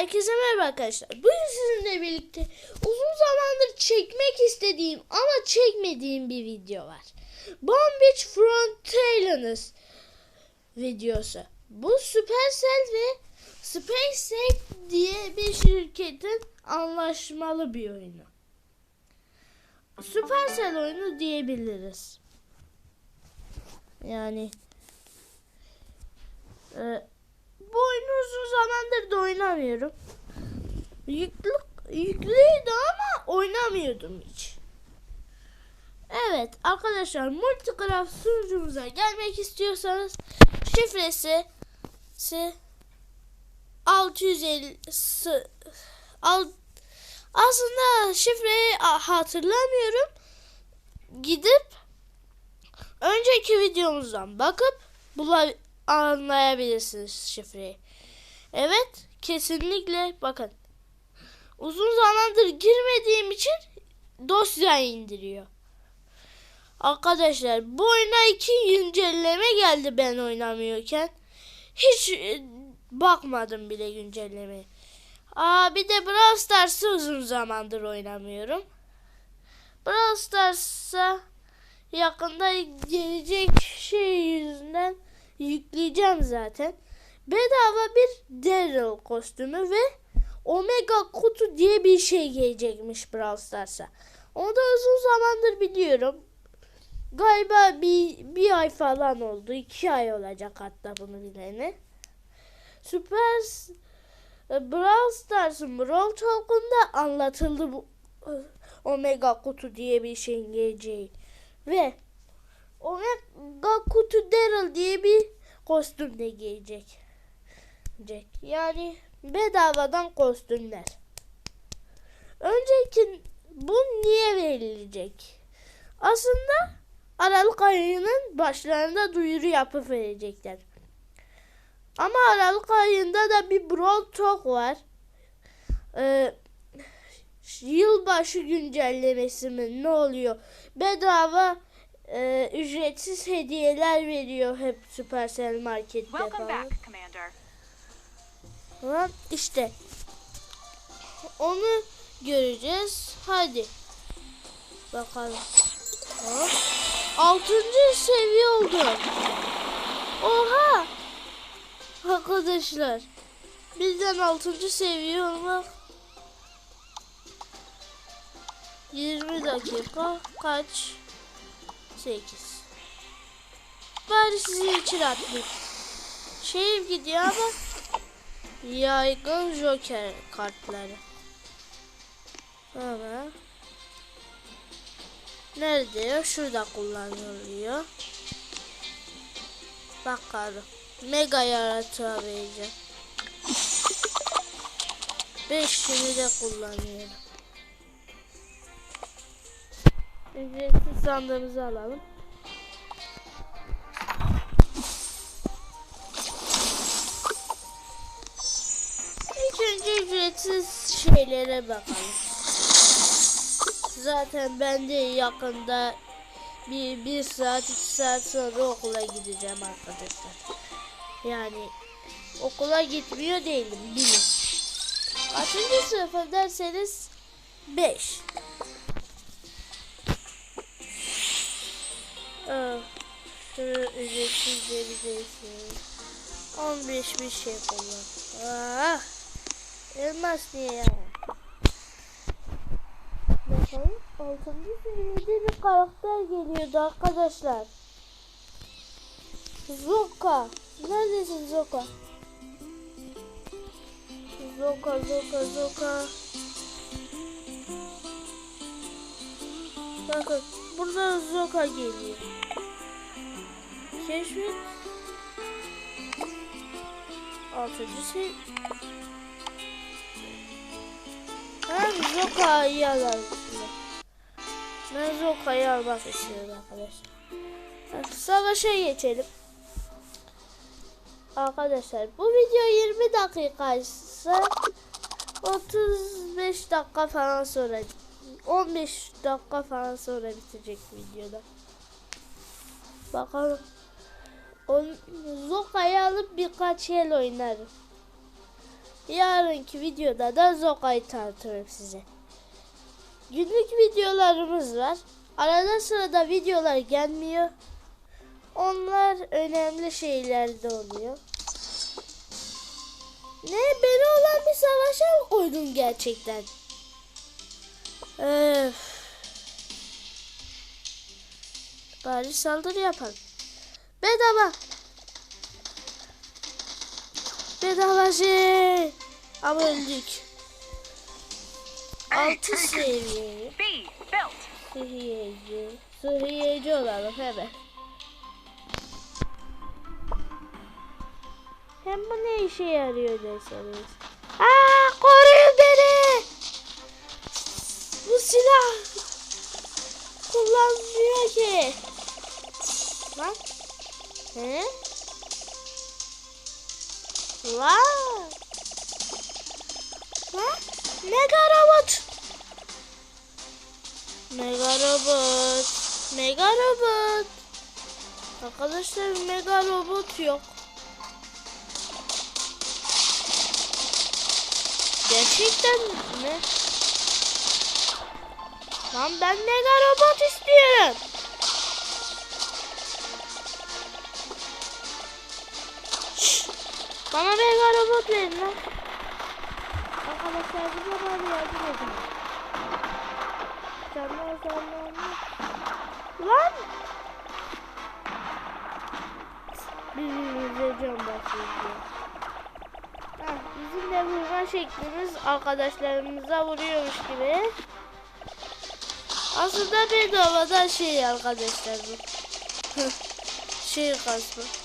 Herkese merhaba arkadaşlar. Bugün sizinle birlikte uzun zamandır çekmek istediğim ama çekmediğim bir video var. Bomb Beach Frontier'ınız videosu. Bu Supercell ve SpaceX diye bir şirketin anlaşmalı bir oyunu. Supercell oyunu diyebiliriz. Yani e, bu oyunu uzun zamandır da oynamıyorum. Yüklü, yüklüydü ama oynamıyordum hiç. Evet arkadaşlar Multicraft sunucumuza gelmek istiyorsanız şifresi si 650 sı- al, aslında şifreyi hatırlamıyorum. Gidip önceki videomuzdan bakıp bula anlayabilirsiniz şifreyi. Evet, kesinlikle bakın. Uzun zamandır girmediğim için dosya indiriyor. Arkadaşlar bu oyuna iki güncelleme geldi ben oynamıyorken. Hiç e, bakmadım bile güncellemeye. Aa bir de Brawl Stars'ı uzun zamandır oynamıyorum. Brawl Stars'a yakında gelecek şey yüzünden yükleyeceğim zaten. Bedava bir Daryl kostümü ve Omega kutu diye bir şey gelecekmiş Brawl Stars'a. Onu da uzun zamandır biliyorum. Galiba bir, bir ay falan oldu. iki ay olacak hatta bunu bileni. Süper e, Brawl Stars'ın Brawl Talk'unda anlatıldı bu e, Omega kutu diye bir şeyin geleceği. Ve Omega kutu Daryl diye bir kostüm de giyecek. Yani bedavadan kostümler. Önceki bu niye verilecek? Aslında Aralık ayının başlarında duyuru yapıp verecekler. Ama Aralık ayında da bir Brawl Talk var. Ee, yılbaşı güncellemesi mi ne oluyor? Bedava e, ücretsiz hediyeler veriyor hep Supercell Market'te Welcome falan. back, Commander. Lan işte onu göreceğiz. Hadi bakalım. Hop. Altıncı seviye oldu. Oha! Arkadaşlar bizden altıncı seviye olmak 20 dakika kaç? 8 Bari sizin için atlayayım. Şeyim gidiyor ama Yaygın Joker kartları. Ama nerede ya? Şurada kullanılıyor. Bakalım. Mega yaratığa vereceğim. Beşini de kullanıyorum. Ücretsiz sandığımızı alalım. İlk önce ücretsiz şeylere bakalım. Zaten ben de yakında bir, bir saat iki saat sonra okula gideceğim arkadaşlar. Yani okula gitmiyor değilim bilin. Kaçıncı sınıfım derseniz 5. Şu ücretsizleri değilsin. 15 bir şey kullan. Ah, elmas niye ya? Bakalım 6. seviyede bir karakter geliyordu arkadaşlar. Zoka. Neredesin Zoka? Zoka, Zoka, Zoka. Bakın burada Zoka geliyor. Keşfet. Altıncı şey. Ben Zoka'yı alalım. Ben Zoka'yı almak istiyorum arkadaşlar. Evet, Savaşa geçelim. Arkadaşlar bu video 20 dakika ise 35 dakika falan sonra 15 dakika falan sonra bitecek videoda. Bakalım. Zoka'yı alıp birkaç el oynarım. Yarınki videoda da Zoka'yı tanıtırım size. Günlük videolarımız var. Arada sırada videolar gelmiyor. Onlar önemli şeyler de oluyor. Ne beni olan bir savaşa mı koydun gerçekten? Öf. Bari saldırı yapalım. Bedava. Bedava şey. Ama öldük. Altı seviye. Sıhhiyeci. Sıhhiyeci olalım hemen. Hem bu ne işe yarıyor derseniz. Aa koruyun beni. Bu silah kullanmıyor ki. Lan. He? Lan. Lan. Mega robot. Mega robot. Mega robot. Arkadaşlar mega robot yok. Gerçekten mi? Lan ben mega robot istiyorum. Robot verin lan. Arkadaşlar bize bana yardım edin. Canlar canlar. Lan! Birbirimize can basıyor. Heh, bizim de vurma şeklimiz arkadaşlarımıza vuruyormuş gibi. Aslında bedavadan şey arkadaşlar bu. şey kasma.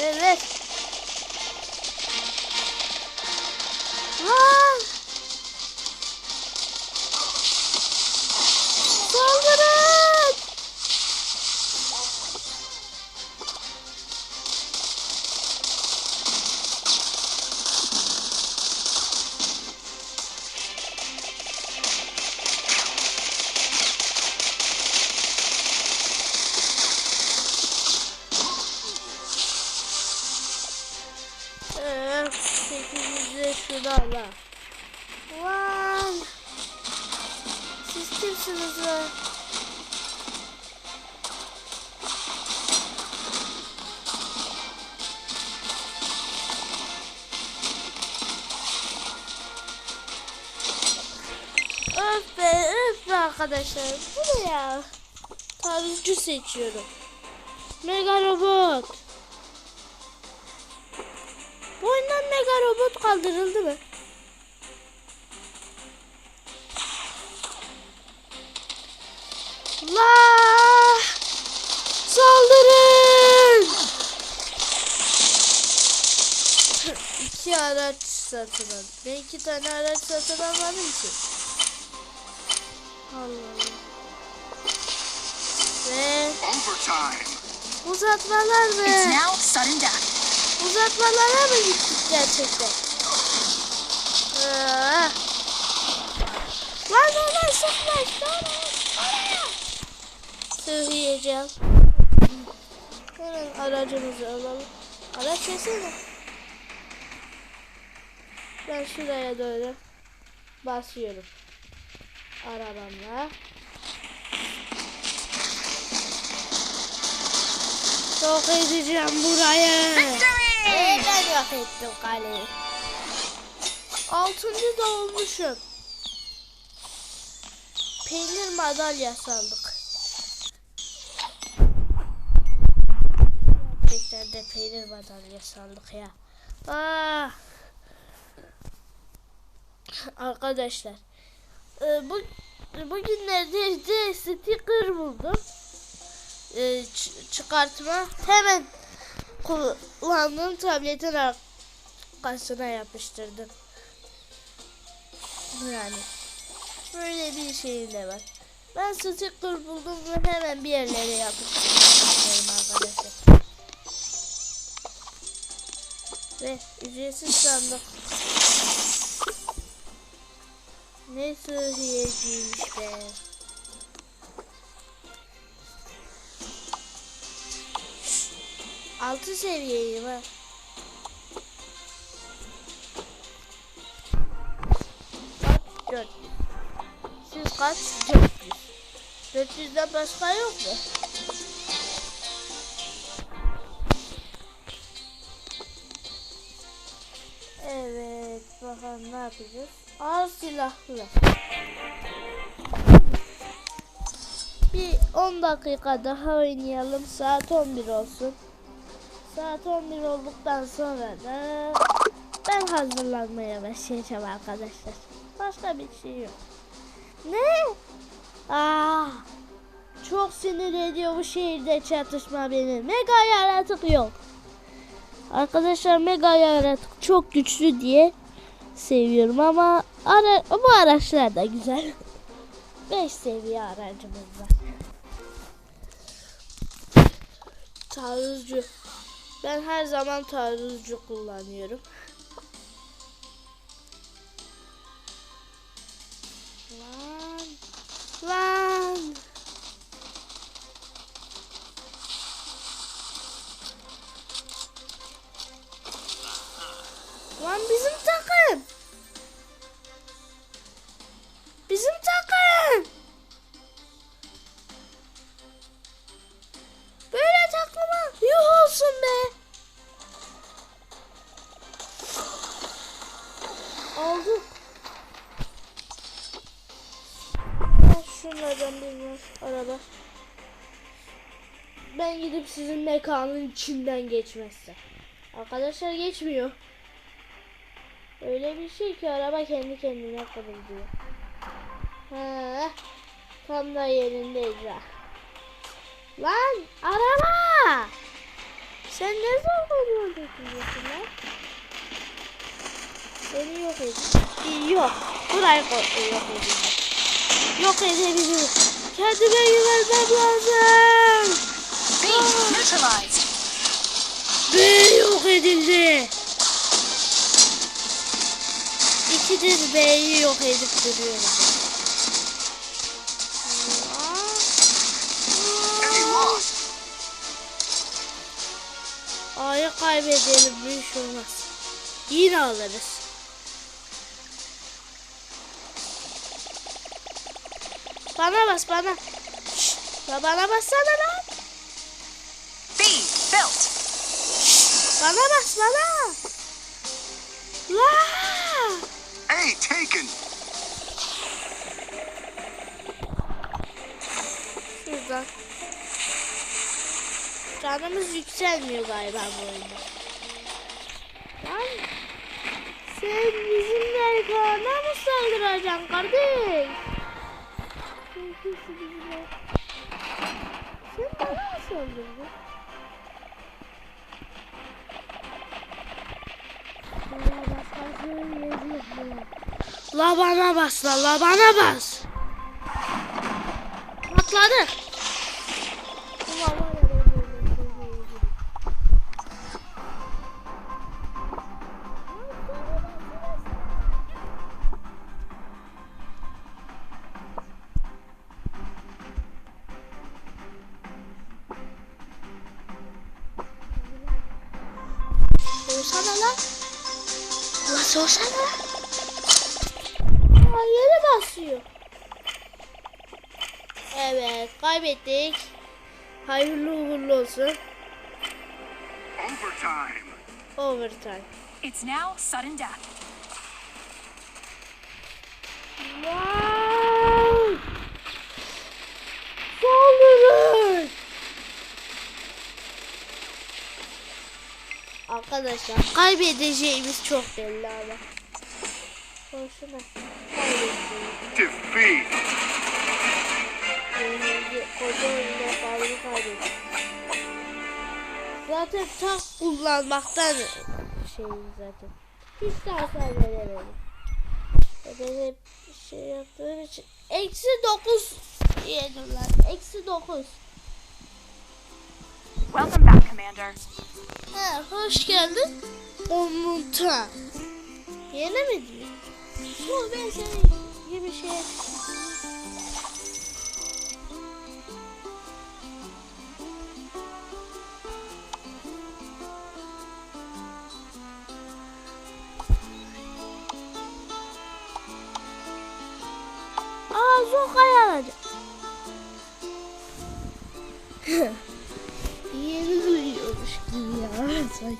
Evet. Arkadaşlar. Bu ne ya? Tarzcı seçiyorum. Mega robot. Bu oyundan mega robot kaldırıldı mı? La! Saldırın! iki araç satın al. Ben iki tane araç satın almadım ki. Allah Allah. Ve uzatmalar death. Uzatmalara mı gittik gerçekten? Aa. Lan oradan oraya. Sığıyacağım. Hemen aracımızı alalım. Araç yesene. Ben şuraya doğru basıyorum. Arabamla. Yok edeceğim burayı. Ben yok ettim kaleyi. Altıncı da olmuşum. Peynir madalyası aldık. Gerçekten de peynir madalyası aldık ya. Ah. Arkadaşlar. E, Bu bugünlerde de sticker buldum. E, çıkartma hemen kullandığım tabletin arkasına yapıştırdım. Yani böyle bir şey de var. Ben sticker buldum ve hemen bir yerlere yapıştırdım arkadaşlar. Ve ücretsiz sandık. Ne sıhhiyeciymiş be. Altı seviyeyi var. Kaç dört. Siz kaç dört yüz. Dört yüzden başka yok mu? Evet bakalım ne yapacağız. Ağır silahlı. Bir 10 dakika daha oynayalım. Saat 11 olsun. Saat 11 olduktan sonra da ben hazırlanmaya başlayacağım arkadaşlar. Başka bir şey yok. Ne? Aa, çok sinir ediyor bu şehirde çatışma beni. Mega yaratık yok. Arkadaşlar mega yaratık çok güçlü diye seviyorum ama ara, bu araçlar da güzel. 5 seviye aracımız var. Taarruzcu. Ben her zaman taarruzcu kullanıyorum. Lan. Lan. Lan bizim takım. Bizim takım. Böyle takımı yuh olsun be. Aldık. Şunlardan birini var, araba. Ben gidip sizin mekanın içinden geçmezse. Arkadaşlar geçmiyor. Öyle bir şey ki araba kendi kendine kırılıyor. Ha, tam da yerindeyiz ha. Lan araba! Sen ne zaman yol götürüyorsun lan? Seni yok edin. Yok. Burayı yok edin. Yok edebilirim. Kendime güvenmem lazım. B neutralized. B yok edildi. İkidir B'yi yok edip lost. A'yı kaybedelim bir şey olmaz. Yine alırız. Bana bas bana. Şşt, bana bassana lan. B built. Bana bas bana. La. A taken. Şuradan. Canımız yükselmiyor galiba bu oyunda. Lan. Sen bizim mekana mı saldıracaksın kardeş? Sen kimsin bizimle? Sen bana mı saldırdın? Bana başkası yazıyor. La bana bas la, bana bas. Patladı. Olsun. Overtime. Overtime. It's now sudden death. Wow! Saldırın! Arkadaşlar kaybedeceğimiz çok belli ama. Boşuna. Defeat. Koca oyunda kalbi kaybettik. Zaten tak kullanmaktan şeyim zaten. Hiç de hasar veremedim. Ve Ben hep şey yaptığım için. Eksi dokuz yedim lan. Eksi dokuz. Welcome back, Commander. Ha, hoş geldin. Omunta. Yine mi? Bu ben senin gibi şey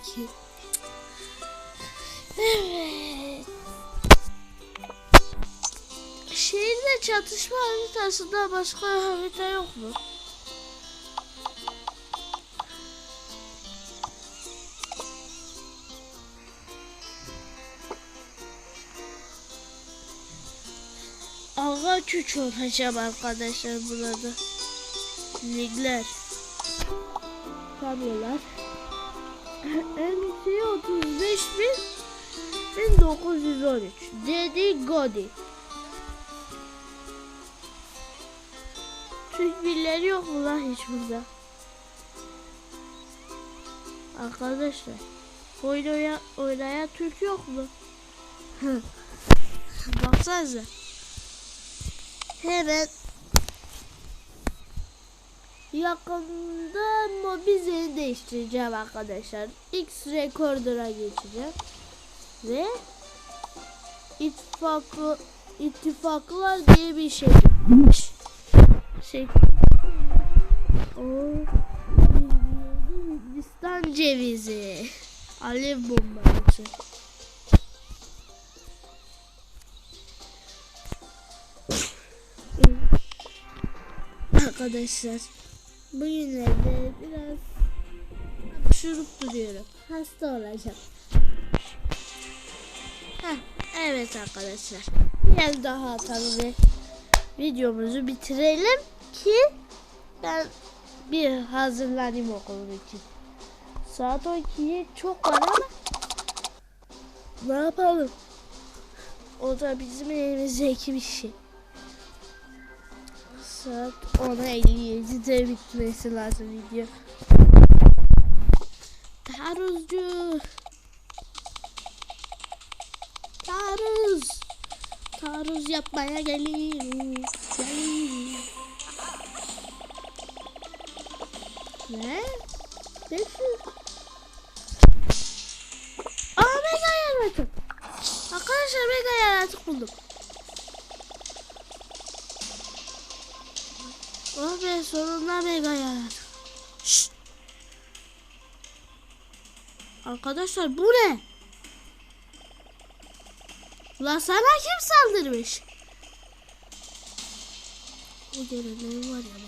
sanki. Evet. Şehirde çatışma haritasında başka harita yok mu? Ağaç uç olacağım arkadaşlar burada. Ligler. Tablolar. MC 35 bin 1913. Dedi Godi. Türk billeri yok mu lan hiç burada? Arkadaşlar. Oynaya, oynayan Türk yok mu? Baksanıza. Hemen yakında mobizeni değiştireceğim arkadaşlar. X Recorder'a geçeceğim. Ve ittifakı ittifaklar diye bir şey. Şey. O Hindistan cevizi. Alev bombası. Arkadaşlar bugünlerde biraz hapşurup duruyorum. Hasta olacağım. Heh, evet arkadaşlar. Bir daha atalım ve videomuzu bitirelim ki ben bir hazırlanayım okulum için. Saat 12'ye çok var ama ne yapalım? O da bizim elimizdeki bir şey. Saat 10'a 57'de bitmesi lazım video. Taarruzcu. Taarruz. Taarruz yapmaya geliyorum. Geliyorum. Ne? 500. Aa mega yaratık. Arkadaşlar mega yaratık buldum. Oh be sonunda mega yaratık. Şşt. Arkadaşlar bu ne? Lan sana kim saldırmış? O gelenleri var ya.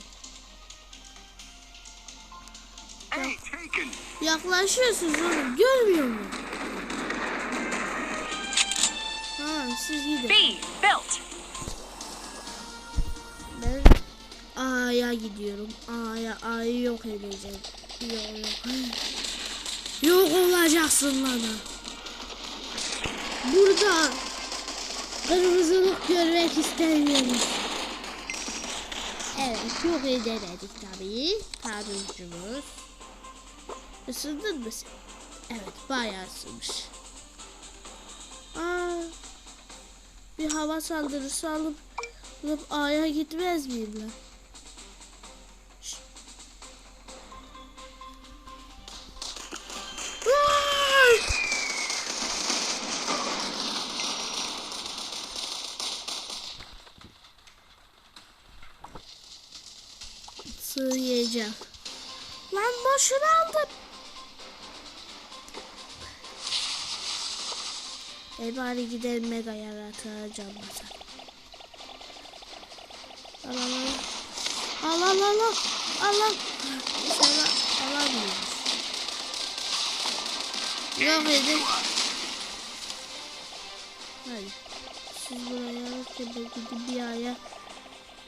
Yaklaşıyorsunuz oğlum görmüyor musun? Ha siz gidin. B built. A'ya gidiyorum. A'ya A'yı yok edeceğim. Yok yok. Yok olacaksın lan. Burada kırmızılık görmek istemiyorum. Evet yok edemedik tabii. Taarruzcumuz. Isındın mı sen? Evet bayağı ısınmış. Aa, bir hava saldırısı alıp alıp A'ya gitmez miyim lan? Bari gidelim mega yaratığa can basar. Al al al. Al al al al. Al al. Sana alamıyoruz. Yok edin. Hadi. Siz buraya alırken ben gidip bir aya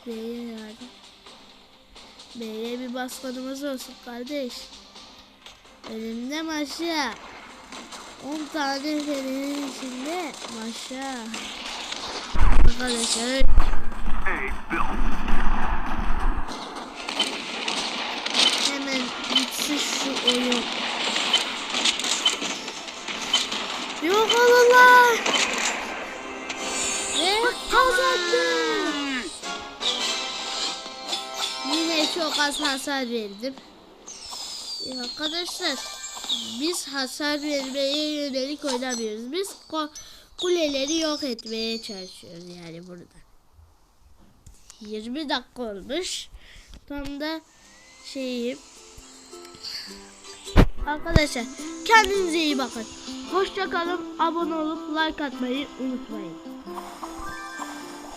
B'ye yardım. B'ye bir baskınımız olsun kardeş. Elimde maşa. 10 tane fenerin içinde maşa. Arkadaşlar hemen bitsin şu oyun. Yok olun lan. Ve kazandım. Yine çok az hasar verdim. Arkadaşlar biz hasar vermeye yönelik oynamıyoruz. Biz kuleleri yok etmeye çalışıyoruz yani burada. 20 dakika olmuş. Tam da şeyim. Arkadaşlar kendinize iyi bakın. Hoşça kalın. Abone olup like atmayı unutmayın.